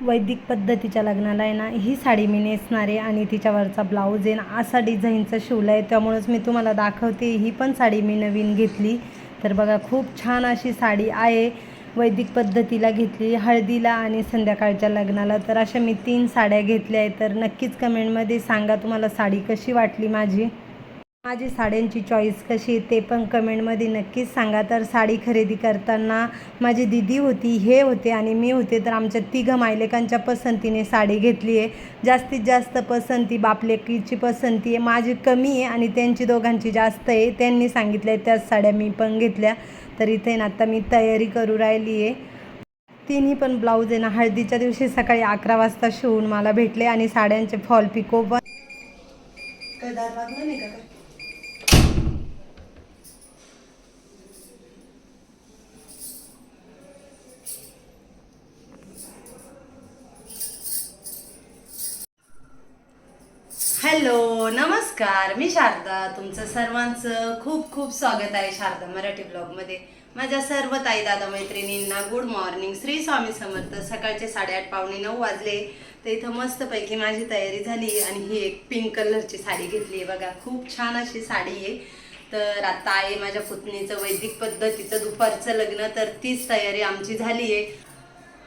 वैदिक पद्धतीच्या लग्नाला आहे ना ही साडी मी नेसणार आहे आणि तिच्यावरचा ब्लाऊज आहे ना असा डिझाईनचा शिवला आहे. त्यामुळंच मी तुम्हाला दाखवते ही पण साडी मी नवीन घेतली. तर बघा खूप छान अशी साडी आहे. वैदिक पद्धतीला घेतली हळदीला आणि संध्याकाळच्या लग्नाला. तर अशा मी तीन साड्या घेतल्या आहेत. तर नक्कीच कमेंटमध्ये सांगा तुम्हाला साडी कशी वाटली माझी. माझी साड्यांची चॉईस कशी आहे ते पण कमेंटमध्ये नक्कीच सांगा. तर साडी खरेदी करताना माझी दिदी होती हे होते आणि मी होते तर आमच्या तिघं मायलेकांच्या पसंतीने साडी घेतली आहे. जास्तीत जास्त पसंती बापलेकीची पसंती आहे. माझी कमी आहे आणि त्यांची दोघांची जास्त आहे. त्यांनी सांगितलं आहे त्याच साड्या मी पण घेतल्या. तर इथे ना आता मी तयारी करू राहिली आहे. तिन्ही पण ब्लाऊज आहे ना हळदीच्या दिवशी सकाळी अकरा वाजता शिवून मला भेटले आणि साड्यांचे फॉल पिको पण नमस्कार मी शारदा. तुमचं सर्वांचं खूप खूप स्वागत आहे शारदा मराठी ब्लॉगमध्ये. माझ्या सर्व ताई दादा मैत्रिणींना गुड मॉर्निंग श्री स्वामी समर्थ सकाळचे साडेआठ पावणे नऊ वाजले. तर इथं मस्तपैकी माझी तयारी झाली आणि ही एक पिंक कलरची साडी घेतली आहे बघा. खूप छान अशी साडी आहे. तर आता आहे माझ्या पुतणीचं वैदिक पद्धतीचं दुपारचं लग्न तर तीच तयारी आमची झाली आहे.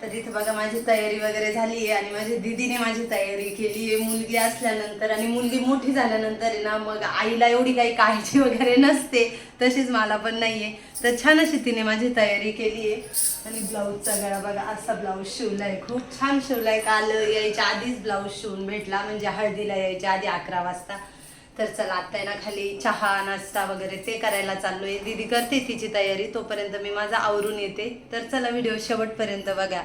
तर इथे बघा माझी तयारी वगैरे झाली आहे आणि माझ्या दीदीने माझी तयारी केली आहे मुलगी असल्यानंतर आणि मुलगी मोठी झाल्यानंतर आहे ना मग आईला एवढी काही काळजी वगैरे नसते तशीच मला पण नाही आहे तर छान अशी तिने माझी तयारी केली आहे आणि ब्लाऊजचा गळा बघा असा ब्लाऊज शिवला आहे खूप छान शिवला आहे काल यायच्या आधीच ब्लाऊज शिवून भेटला म्हणजे हळदीला यायच्या आधी अकरा वाजता. तर चला आता आहे ना खाली चहा नाश्ता वगैरे ते करायला चाललोय. दीदी करते तिची तयारी तोपर्यंत मी माझा आवरून येते. तर चला व्हिडिओ शेवटपर्यंत बघा.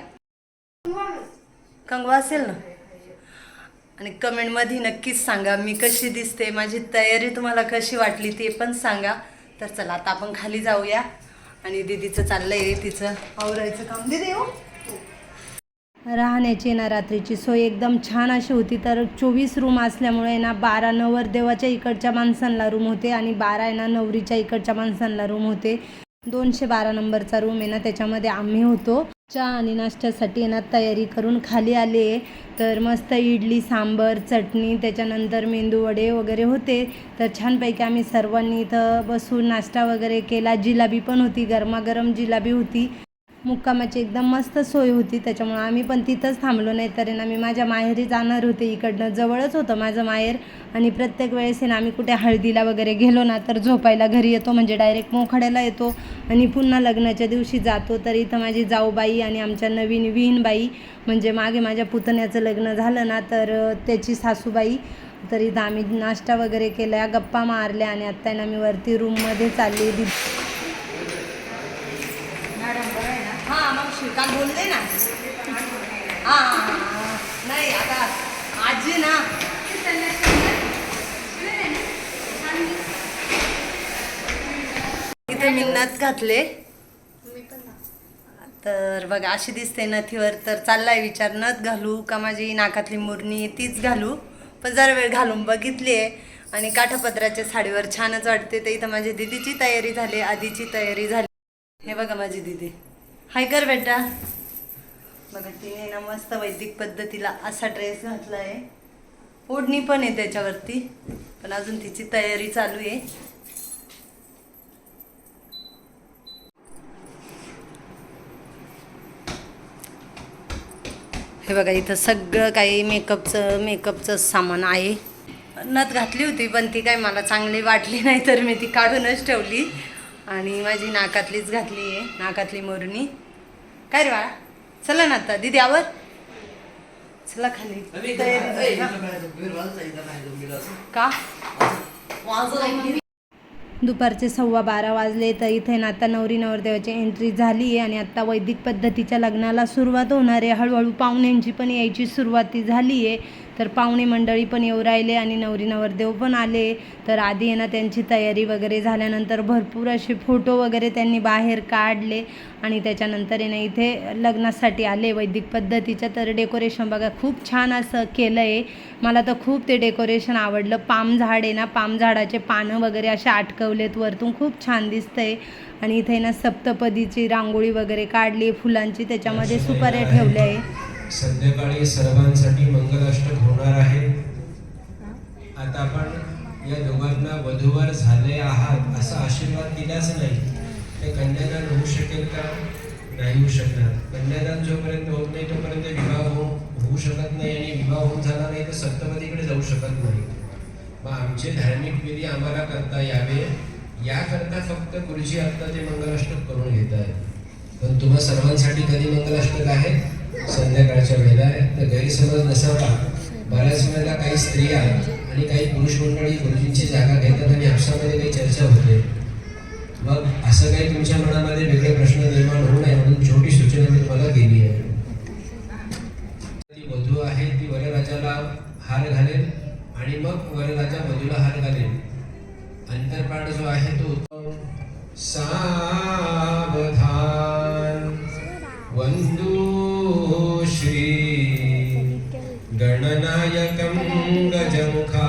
कंगवा असेल ना? आणि कमेंटमध्ये नक्कीच सांगा मी कशी दिसते माझी तयारी तुम्हाला कशी वाटली ते पण सांगा. तर चला आता आपण खाली जाऊया. आणि दीदीचं चाललंय तिचं आवरायचं काम. दीदी हो. राहण्याची ना रात्रीची. सोय एकदम छान अशी होती. तर चोवीस रूम असल्यामुळे ना बारा नवरदेवाच्या इकडच्या माणसांना रूम होते आणि बारा आहे ना नवरीच्या इकडच्या माणसांना रूम होते. दोनशे बारा नंबरचा रूम आहे ना त्याच्यामध्ये आम्ही होतो. चहा आणि नाश्त्यासाठी ना तयारी करून खाली आले. तर मस्त इडली सांबर चटणी त्याच्यानंतर मेंदू वडे वगैरे होते. तर छानपैकी आम्ही सर्वांनी इथं बसून नाश्ता वगैरे केला. जिलाबी पण होती गरमागरम जिलाबी होती. मुक्कामाची एकदम मस्त सोय होती त्याच्यामुळं आम्ही पण तिथंच थांबलो. नाही तर ना मी माझ्या माहेरी जाणार होते इकडनं जवळच होतं माझं माहेर. आणि प्रत्येक वेळेस ना आम्ही कुठे हळदीला वगैरे गेलो ना तर झोपायला घरी येतो म्हणजे डायरेक्ट मोखाड्याला येतो. आणि पुन्हा लग्नाच्या दिवशी जातो तर इथं माझी जाऊबाई आणि आमच्या नवीन विहीनबाई म्हणजे मागे माझ्या पुतण्याचं लग्न झालं ना तर त्याची सासूबाई. तर इथं आम्ही नाश्ता वगैरे केला गप्पा मारल्या आणि आत्ता आहे ना मी वरती रूममध्ये चालली दी हा मग ना. हा नाही आता आजी ना. इथे मी नथ घातले. तर बघा अशी दिसते नथीवर. तर चाललाय विचार नथ घालू का माझी नाकातली मुरणी तीच घालू. पण जरा वेळ घालून बघितली आहे आणि काठापत्राच्या साडीवर छानच वाटते. तर इथं माझी दिदीची तयारी झाली आधीची तयारी झाली. हे बघा माझी दिदी. हाय कर बेटा. बघा तिने ना मस्त वैदिक पद्धतीला असा ड्रेस घातला आहे ओढणी पण आहे त्याच्यावरती पण अजून तिची तयारी चालू आहे. हे बघा इथं सगळं काही मेकअपचं मेकअपचं सामान आहे. नथ घातली होती पण ती काय मला चांगली वाटली नाही तर मी ती काढूनच ठेवली. आणि माझी नाकातलीच घातली आहे. नाकातली मोरणी. काय रे बाळा? चला ना आता. दिदी आवर. चला खाली. तयारी? का? दुपारचे सव्वा बारा वाजले तर इथे ना आता नवरी नवरदेवाची एंट्री झाली आहे आणि आता वैदिक पद्धतीच्या लग्नाला सुरुवात होणार आहे. हळूहळू पाहुण्यांची पण यायची सुरुवाती झाली आहे. तर पाहुणे मंडळी पण येऊ राहिले आणि नवरी नवरदेव पण आले. तर आधी आहे ना त्यांची तयारी वगैरे झाल्यानंतर भरपूर असे फोटो वगैरे त्यांनी बाहेर काढले. आणि त्याच्यानंतर आहे ना इथे लग्नासाठी आले वैदिक पद्धतीच्या. तर डेकोरेशन बघा खूप छान असं केलं आहे मला तर खूप ते डेकोरेशन आवडलं. पाम झाड आहे ना पाम झाडाचे पानं वगैरे असे अटकवलेत वरतून. खूप छान दिसतंय. आणि इथे ना सप्तपदीची रांगोळी वगैरे काढली फुलांची त्याच्यामध्ये सुपाऱ्या ठेवल्या आहे. संध्याकाळी सर्वांसाठी मंगलाष्टक होणार आहे. आता आपण या दोघांना वधूवर झाले आहात असा आशीर्वाद दिलाच नाही. ते कन्यादान होऊ शकेल का? नाही होऊ शकणार. कन्यादान जोपर्यंत होत नाही तोपर्यंत विवाह होऊ होऊ शकत नाही आणि विवाह होऊन झाला नाही तर सप्तपदीकडे जाऊ शकत नाही. मग आमचे धार्मिक विधी आम्हाला करता यावे. याकरता फक्त गुरुजी आता ते मंगलाष्टक करून घेत आहेत. पण तुम्हा सर्वांसाठी कधी मंगलाष्टक आहे? संध्याकाळच्या वेळेला तर गैरसमज नसावा. बऱ्याच वेळेला काही स्त्रिया आणि काही पुरुष मंडळी गुरुजींची जागा घेतात आणि आपसामध्ये काही चर्चा होते. मग असं काही तुमच्या मनामध्ये वेगळे प्रश्न निर्माण होऊ नये म्हणून छोटी सूचना मी तुम्हाला केली आहे. ती वधू आहे ती वरराजाला हार घालेल आणि मग वरराजा वधूला हार घालेल. अंतरपाठ जो आहे तो सा नायकं गजमुखा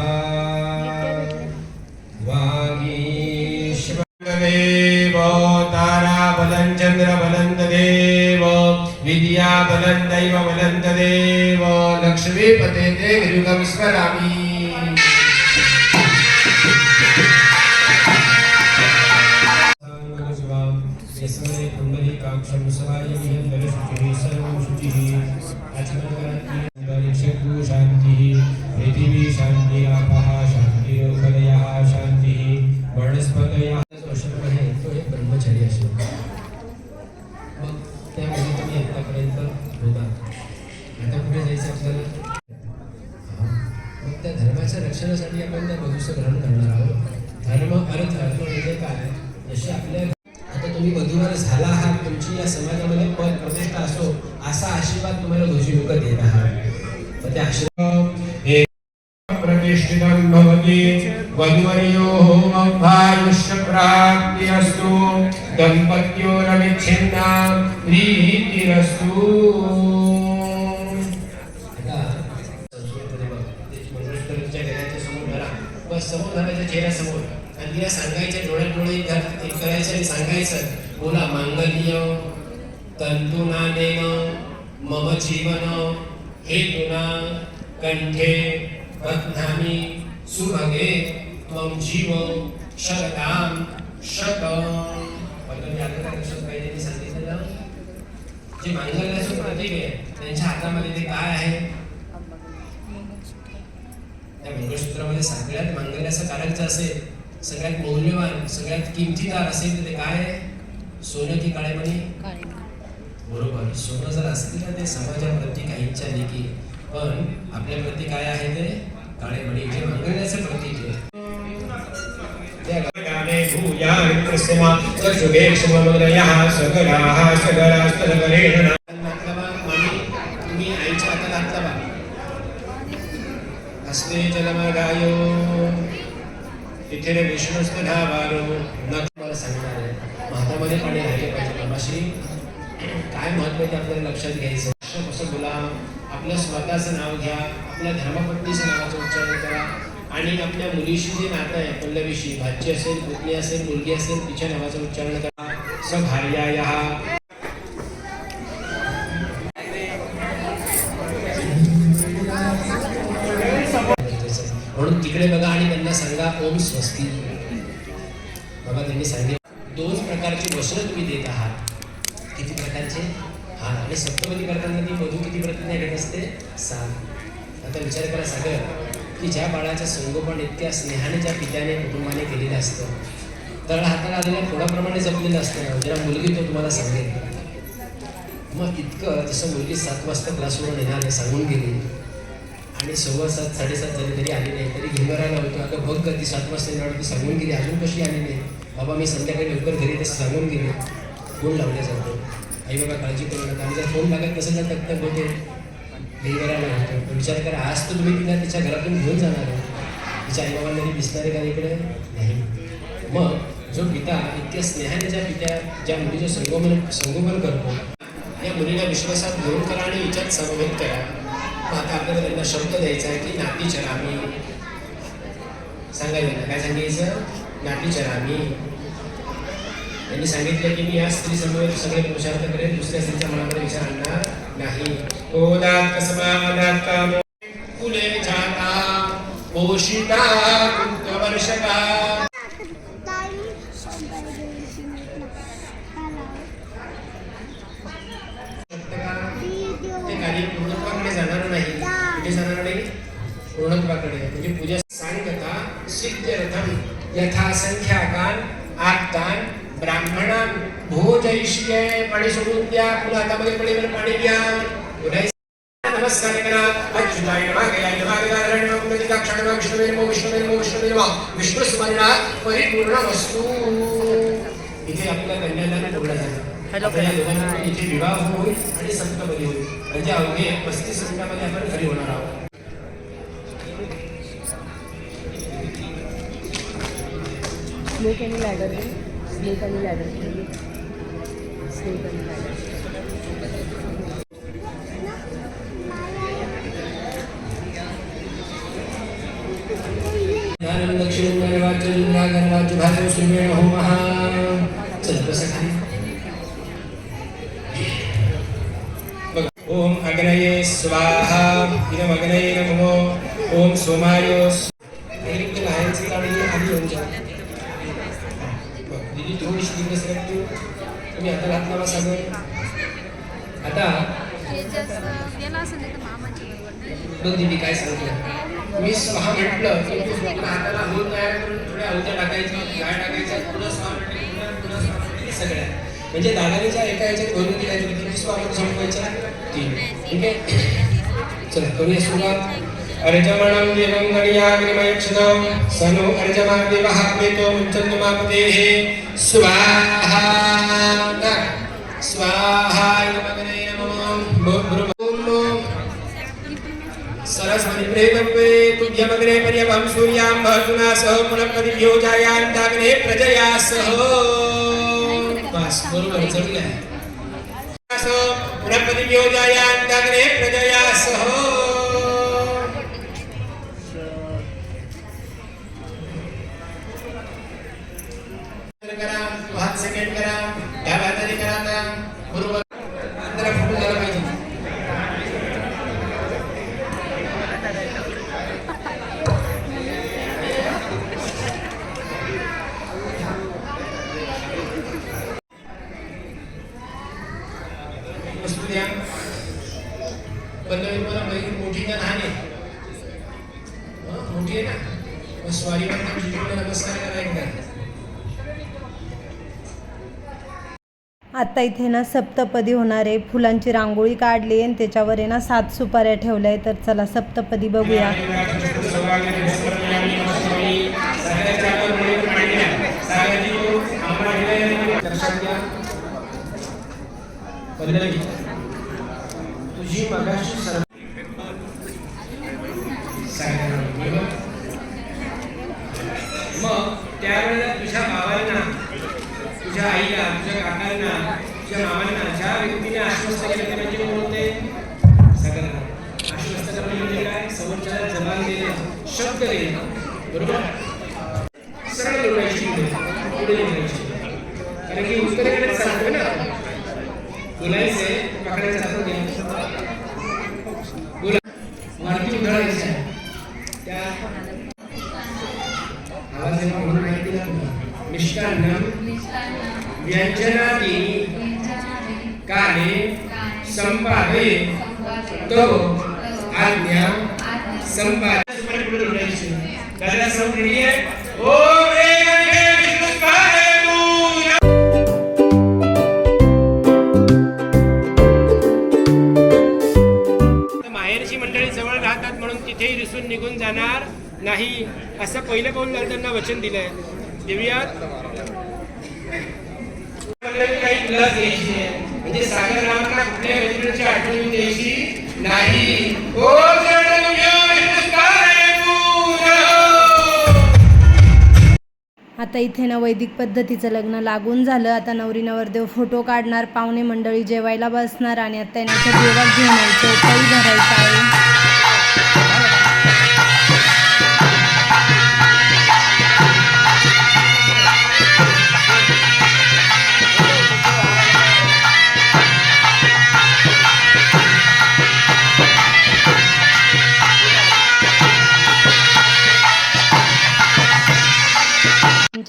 विद्याबलन्दैव बलन्ददेव लक्ष्मीपते ते विरुगं स्मरामि कुण्डलीकाक्षं सहायं सर्वशुचिः सर्वशुचिः धर्माच्या आपण त्या वधूचं ग्रहण करणार आहोत. धर्म अर्थ अर्थ म्हणजे काय? जशी आपल्या आता तुम्ही वधूवर झाला आहात तुमची या समाजामध्ये पद प्रतिष्ठा असो असा आशीर्वाद तुम्हाला दोषी लोक देत आहात. तर त्या आशीर्वाद प्रतिष्ठितं भवति वधुवर्योः आयुष्य प्राप्ति अस्तु दम्पत्योरविच्छिन्ना प्रीतिरस्तु आता संस्कृतमध्ये बघ, ते मंगळसूत्रच्या घराच्या समोर धरा बस समोर धरायच्या चेहऱ्यासमोर आणि तिला सांगायचं डोळ्यात डोळे घाल- करायचं आणि सांगायचं बोला मांगल्य तंतुनानेन मम जीवन हेतुना कंठे रत्नामी सुभगे त्वं जीव शरदाम शतम् पतंजली पाहिजे जे मांगल्याचं प्रतीक आहे त्यांच्या हातामध्ये ते काय आहे? त्या मंगळसूत्रामध्ये सगळ्यात मांगल्याचं कारण जे असेल सगळ्यात मौल्यवान सगळ्यात किमतीदार असेल तर ते काय? सोनं की काळे मणी बरोबर. सोनं जर असतील ना ते समाजाप्रती काहींच्या लेखी पण आपल्या प्रती काय आहे ते? काळे मणी जे मांगल्याचं प्रतीक आहे. भूयान्त्रस्मा सजुगेक्षममदयः सकलाः तुम्ही आईच्या हाताला हात लावा हस्ते जलमगायो तिथे रे विष्णुस्तधावारो। न मला सांगणार आहे भारतामध्ये पाणी राहिले पाहिजे बाबाश्री काय महत्त्व आहे ते आपल्याला लक्षात घ्यायचं कसं बोला आपलं स्वतःचं नाव घ्या आपल्या धर्मपत्नीचं नावाचं उच्चारण करा आणि आपल्या मुलीशी जे नातं आहे पल्लवीशी भाची असेल पुतली असेल मुलगी असेल तिच्या नावाचं उच्चारण करा. सभार्याय। म्हणून तिकडे बघा आणि त्यांना सांगा ओम स्वस्ती. बाबा त्यांनी सांगितलं दोन प्रकारची वस्त्र तुम्ही देत आहात. किती प्रकारचे? हा आणि सप्तपदी करताना ती मधू किती प्रतिज्ञा घेत असते? सात. आता विचार करा सागर की ज्या बाळाचं संगोपन इतक्या स्नेहाने ज्या पित्याने कुटुंबाने केलेलं असतं तळ हाताला आलेल्या थोड्याप्रमाणे जपलेलं असतं ना? जरा मुलगी तो तुम्हाला सांगेल. मग इतकं जसं मुलगी सात वाजता क्लासवरून येणार सांगून गेली. आणि सव्वा सात साडेसात झाले तरी आली नाही तरी घेऊन होतो. अगं बघ कधी सात वाजता येणार सांगून गेली अजून कशी आली नाही? बाबा मी संध्याकाळी लवकर घरी ते सांगून गेले. फोन लावल्या जातो आई बाबा काळजी करू नका. आणि जर फोन लागत नसेल तर तक होते घेऊन होतो. विचार करा आज तर तुम्ही तिला तिच्या घरातून घेऊन जाणार तिच्या आईबाबांना बाबांना दिसणार आहे का इकडे? नाही. मग जो पिता इतक्या स्नेहाने ज्या पित्या ज्या मुलीचं संगोपन संगोपन करतो त्या मुलीला विश्वासात घेऊन करा आणि विचार समवेत करा. आता आपल्याला त्यांना शब्द द्यायचा आहे की नाती चरामी. सांगायचं काय सांगायचं? नाती चरामी. त्यांनी सांगितलं की मी या स्त्री समोर सगळे पुरुषार्थ करेन दुसऱ्या स्त्रीच्या मनामध्ये विचार आणणार नाही. हो ओदात दात कामो. फुले जाता पोषिता वर्षका. यथा संख्याकान आत्तान ब्राह्मणान भोजयिष्ये पाणी सोडून द्या पुन्हा हातामध्ये पडीवर पाणी घ्या पुन्हा नमस्कार करा अच्युताय नमः गयाय नमः गदाधराय नमः पुंडलिकाक्षाय नमः विष्णुवे नमः विष्णुवे नमः विष्णुवे नमः विष्णुस्मरणा परिपूर्ण वस्तू इथे आपला कन्यादान पूर्ण झालं आता या दोघांचा इथे विवाह होईल आणि सप्तपदी होईल. म्हणजे अवघे पस्तीस मिनिटामध्ये आपण घरी होणार आहोत. स्नेक आणि लॅडर स्नेक आणि लॅडर स्नेक आणि लॅडर श्रीमेण होमः ओम अग्नये स्वाहा इदमग्नये नमो ओम सोमाय आणि ते बाहेरची गाडी आधी येऊन जा बघ, दिदी थोडीशी तिकडे सरक तू तुम्ही आता हात लावा सगळं आता गेला असं नाही तर मामाच्या बरोबर नाही बघ दिदी काय सांगितलं म्हटलं हाताला होत तयार करून थोड्या अवत्या टाकायच्या गाय टाकायच्या स्वाहा म्हटलं की सगळ्या म्हणजे दादानीच्या एका याच्यात भरून दिल्या किती स्वागत संपवायच्या तीन. ठीक आहे चला करूया सुरुवात. अर्जमणं देवं गणयाग्निमयक्षदं सनो अर्जमा देवः मुञ्चन्तु मापतेः स्वाहा स्वाहा नमः सरस्वती प्रेमत्वे तुभ्यमग्रे पर्यवं सूर्यां सह पुनः जायांताग्ने प्रजया सह। बस बरोबर जमलंय प्रजया सह। वस्तू द्या पल्लवी मला बहीण मोठी का लहान. आहे? मोठी आहे ना? मग स्वारीवर जिजूला नमस्कार करा एकदा आता इथे ना सप्तपदी होणार आहे फुलांची रांगोळी काढली आणि त्याच्यावर आहे ना सात सुपाऱ्या ठेवल्या आहे तर चला सप्तपदी बघूया. येणं म्हणून माहिती ना तुम्हाला मिष्टान्नम व्यंजनादीनि काले. संपादये तव आज्ञा. संपादन सब नाही. असं पहिलं पाऊल त्यांना वचन दिलंय. देऊयात. काही लस घ्यायची आहे. म्हणजे सागर रामांना कुठल्या व्यक्तीची आठवण द्यायची नाही. विष्णुस्काय पूजा आता इथे ना वैदिक पद्धतीचं लग्न लागून झालं. आता नवरी नवरदेव फोटो काढणार पाहुणे मंडळी जेवायला बसणार आणि आता त्यांचं जेवण घेऊन यायचं. काही भरायचं आहे.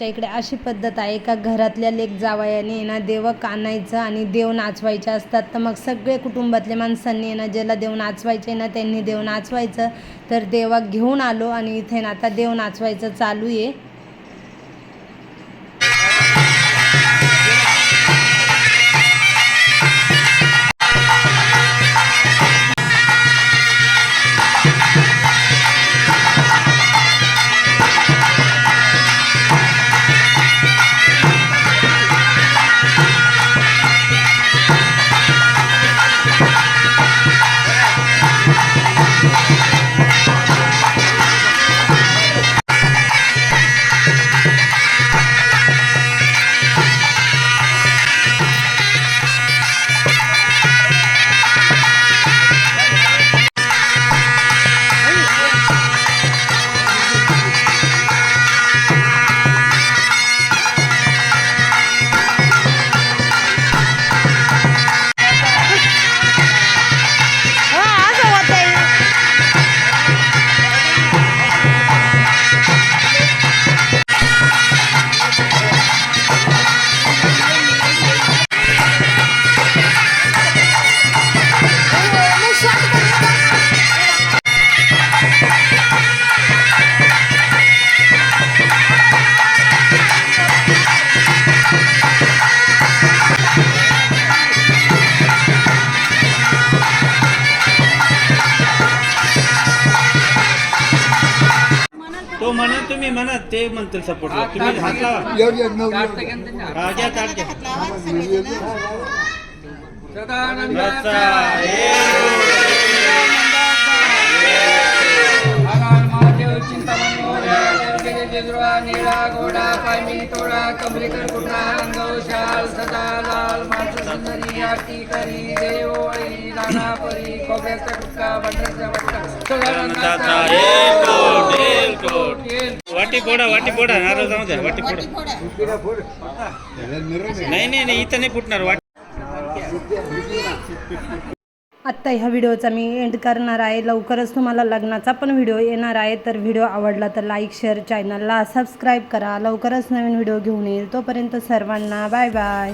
आमच्या इकडे अशी पद्धत आहे. का घरातल्या लेक जावयाने ना देव कानायचं आणि देव नाचवायचे असतात. तर मग सगळे कुटुंबातल्या माणसांनी ना ज्याला देव नाचवायचे ना त्यांनी देव नाचवायचं. तर देवा घेऊन आलो आणि इथे ना आता देव नाचवायचं चालू आहे. तुम्ही म्हणत ते म्हणतील सपोर्टला तुम्ही हात लावा हा, घ्या ताट घ्या निळा घोडा पायमी तोडा कमरेकर कुठला अंगवशाल सदा लाल माणसं सुंदरी आरती करी देवळी नाना परी खोबऱ्याचा टुक्का बंडराचा बट्टा एलकोट, एलकोट. वाटी फोडा वाटी फोडा. नारळ जाऊ द्या वाटी फोडा. नाही नाही नाही इथं नाही फुटणार वाटी आत्ता ह्या व्हिडिओचा मी एंड करणार आहे. लवकरच तुम्हाला लग्नाचा पण व्हिडिओ येणार आहे. तर व्हिडिओ आवडला तर लाईक शेअर चॅनलला सबस्क्राईब करा. लवकरच नवीन व्हिडिओ घेऊन येईल. तोपर्यंत सर्वांना बाय बाय